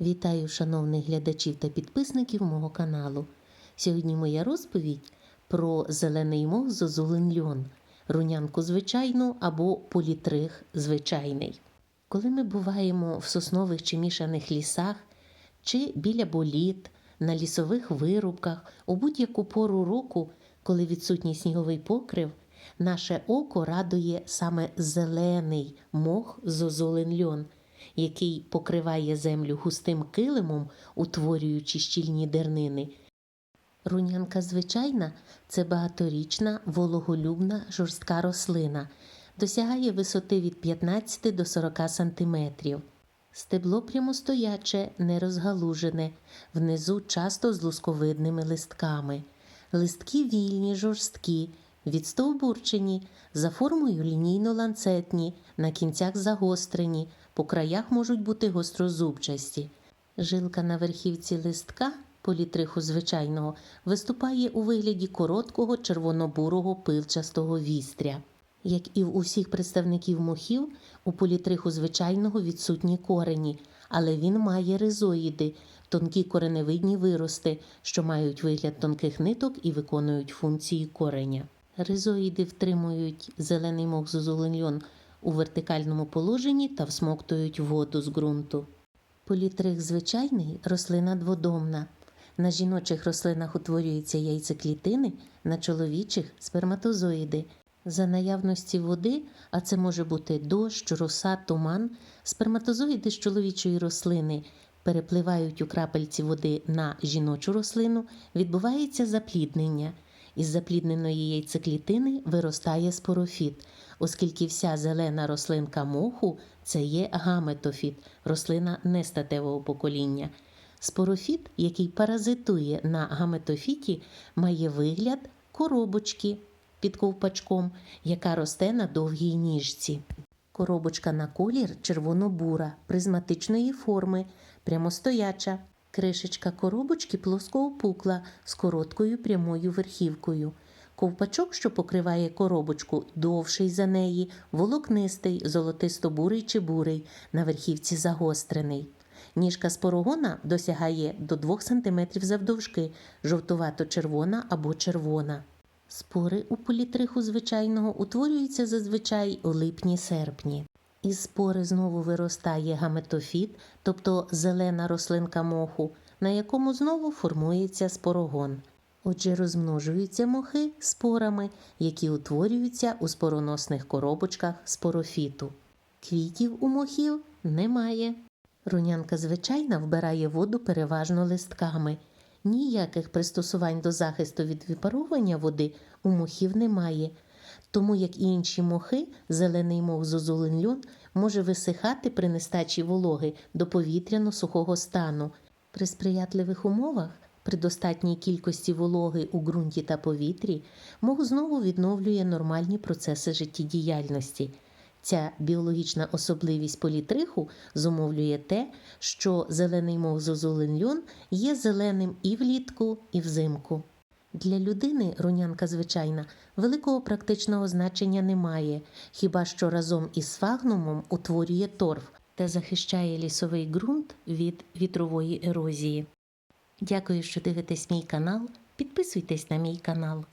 Вітаю шановних глядачів та підписників мого каналу. Сьогодні моя розповідь про зелений мох зозулин льон, рунянку звичайну або політрих звичайний. Коли ми буваємо в соснових чи мішаних лісах, чи біля боліт, на лісових вирубках, у будь-яку пору року, коли відсутній сніговий покрив, наше око радує саме зелений мох зозулин льон, який покриває землю густим килимом, утворюючи щільні дернини. Рунянка звичайна це багаторічна, вологолюбна жорстка рослина, досягає висоти від 15 до 40 см. Стебло прямостояче, не розгалужене, внизу часто з лусковидними листками. Листки вільні, жорсткі, відстовбурчені, за формою лінійно-ланцетні, на кінцях загострені, по краях можуть бути гострозубчасті. Жилка на верхівці листка політриху звичайного виступає у вигляді короткого червонобурого пилчастого вістря. Як і в усіх представників мохів, у політриху звичайного відсутні корені, але він має ризоїди, тонкі кореневидні вирости, що мають вигляд тонких ниток і виконують функції кореня. Ризоїди втримують зелений мох зозуленьйон у вертикальному положенні та всмоктують воду з ґрунту. Політрих звичайний рослина дводомна. На жіночих рослинах утворюються яйцеклітини, на чоловічих сперматозоїди. За наявності води, а це може бути дощ, роса, туман, сперматозоїди з чоловічої рослини перепливають у крапельці води на жіночу рослину, відбувається запліднення. Із заплідненої яйцеклітини виростає спорофіт, оскільки вся зелена рослинка моху це є гаметофіт, рослина нестатевого покоління. Спорофіт, який паразитує на гаметофіті, має вигляд коробочки під ковпачком, яка росте на довгій ніжці. Коробочка на колір червоно-бура, призматичної форми, прямостояча. Кришечка коробочки плоскоопукла з короткою прямою верхівкою. Ковпачок, що покриває коробочку, довший за неї, волокнистий, золотисто-бурий чи бурий, на верхівці загострений. Ніжка спорогона досягає до 2 см завдовжки, жовтувато-червона або червона. Спори у політриху звичайного утворюються зазвичай у липні-серпні. Із спори знову виростає гаметофіт, тобто зелена рослинка моху, на якому знову формується спорогон. Отже, розмножуються мохи спорами, які утворюються у спороносних коробочках спорофіту. Квітів у мохів немає. Рунянка звичайна вбирає воду переважно листками. Ніяких пристосувань до захисту від випаровування води у мохів немає. Тому, як і інші мохи, зелений мох зозулин льон може висихати при нестачі вологи до повітряно-сухого стану. При сприятливих умовах, при достатній кількості вологи у ґрунті та повітрі, мох знову відновлює нормальні процеси життєдіяльності. Ця біологічна особливість політриху зумовлює те, що зелений мох зозулин льон є зеленим і влітку, і взимку. Для людини рунянка звичайна великого практичного значення немає, хіба що разом із фагнумом утворює торф та захищає лісовий ґрунт від вітрової ерозії. Дякую, що дивитесь мій канал. Підписуйтесь на мій канал.